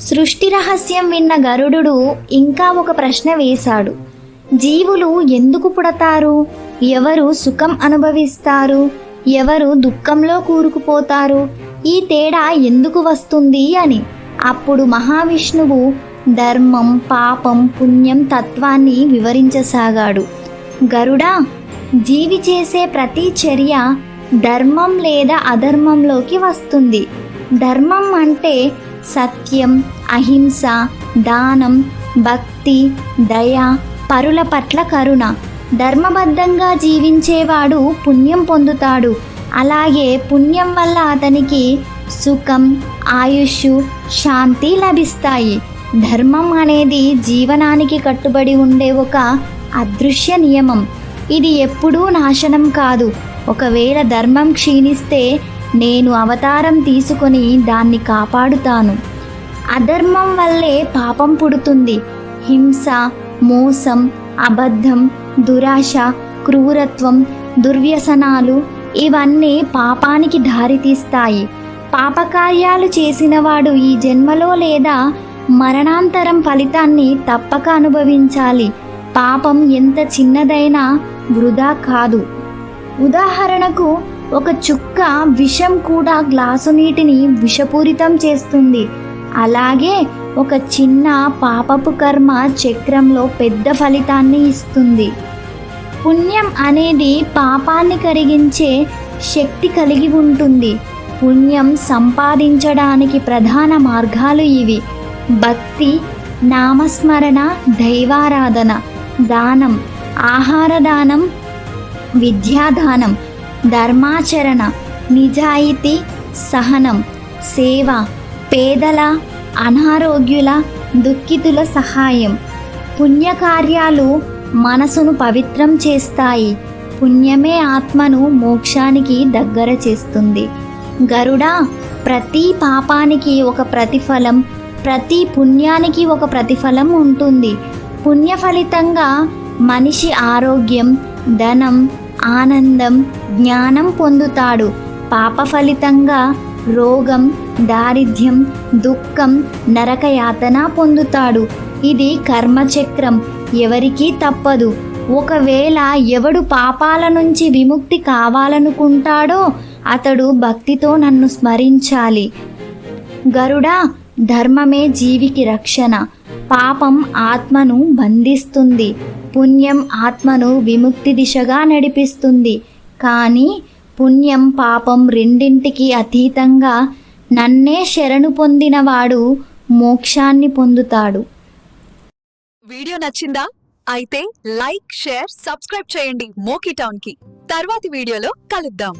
సృష్టి రహస్యం విన్న గరుడు ఇంకా ఒక ప్రశ్న వేశాడు. జీవులు ఎందుకు పుడతారు? ఎవరు సుఖం అనుభవిస్తారు? ఎవరు దుఃఖంలో కూరుకుపోతారు? ఈ తేడా ఎందుకు వస్తుంది అని. అప్పుడు మహావిష్ణువు ధర్మం పాపం పుణ్యం తత్వాన్ని వివరించసాగాడు. గరుడా జీవి చేసే ప్రతి చర్య ధర్మం లేదా అధర్మంలోకి వస్తుంది. ధర్మం అంటే సత్యం అహింస దానం భక్తి దయ పరుల పట్ల కరుణ. ధర్మబద్ధంగా జీవించేవాడు పుణ్యం పొందుతాడు. అలాగే పుణ్యం వల్ల అతనికి సుఖం ఆయుష్ శాంతి లభిస్తాయి. ధర్మం అనేది జీవనానికి కట్టుబడి ఉండే ఒక అదృశ్య నియమం. ఇది ఎప్పుడూ నాశనం కాదు. ఒకవేళ ధర్మం క్షీణిస్తే నేను అవతారం తీసుకొని దాన్ని కాపాడుతాను. అధర్మం వల్లే పాపం పుడుతుంది. హింస మోసం అబద్ధం దురాశ క్రూరత్వం దుర్వ్యసనాలు ఇవన్నీ పాపానికి దారితీస్తాయి. పాపకార్యాలు చేసినవాడు ఈ జన్మలో లేదా మరణాంతరం ఫలితాన్ని తప్పక అనుభవించాలి. పాపం ఎంత చిన్నదైనా వృధా కాదు. ఉదాహరణకు ఒక చుక్క విషం కూడా గ్లాసు నీటిని విషపూరితం చేస్తుంది. అలాగే ఒక చిన్న పాపపు కర్మ చక్రంలో పెద్ద ఫలితాన్ని ఇస్తుంది. పుణ్యం అనేది పాపాన్ని కరిగించే శక్తి కలిగి ఉంటుంది. పుణ్యం సంపాదించడానికి ప్రధాన మార్గాలు ఇవి. భక్తి నామస్మరణ దైవారాధన దానం ఆహార దానం విద్యాదానం ధర్మాచరణ నిజాయితీ సహనం సేవ పేదల అనారోగ్యుల దుఃఖితుల సహాయం. పుణ్యకార్యాలు మనసును పవిత్రం చేస్తాయి. పుణ్యమే ఆత్మను మోక్షానికి దగ్గర చేస్తుంది. గరుడా ప్రతి పాపానికి ఒక ప్రతిఫలం ప్రతి పుణ్యానికి ఒక ప్రతిఫలం ఉంటుంది. పుణ్య ఫలితంగా మనిషి ఆరోగ్యం ధనం ఆనందం జ్ఞానం పొందుతాడు. పాప ఫలితంగా రోగం దారిద్ర్యం దుఃఖం నరకయాతన పొందుతాడు. ఇది కర్మచక్రం. ఎవరికీ తప్పదు. ఒకవేళ ఎవడు పాపాల నుంచి విముక్తి కావాలనుకుంటాడో అతడు భక్తితో నన్ను స్మరించాలి. గరుడా ధర్మమే జీవికి రక్షణ. పాపం ఆత్మను బంధిస్తుంది. పుణ్యం ఆత్మను విముక్తి దిశగా నడిపిస్తుంది. కానీ పుణ్యం పాపం రెండింటికి అతీతంగా నన్నే శరణు పొందినవాడు మోక్షాన్ని పొందుతాడు. వీడియో నచ్చిందా? అయితే లైక్ షేర్ సబ్స్క్రైబ్ చేయండి మోకీ టౌన్కి తర్వాతి వీడియోలో కలుద్దాం.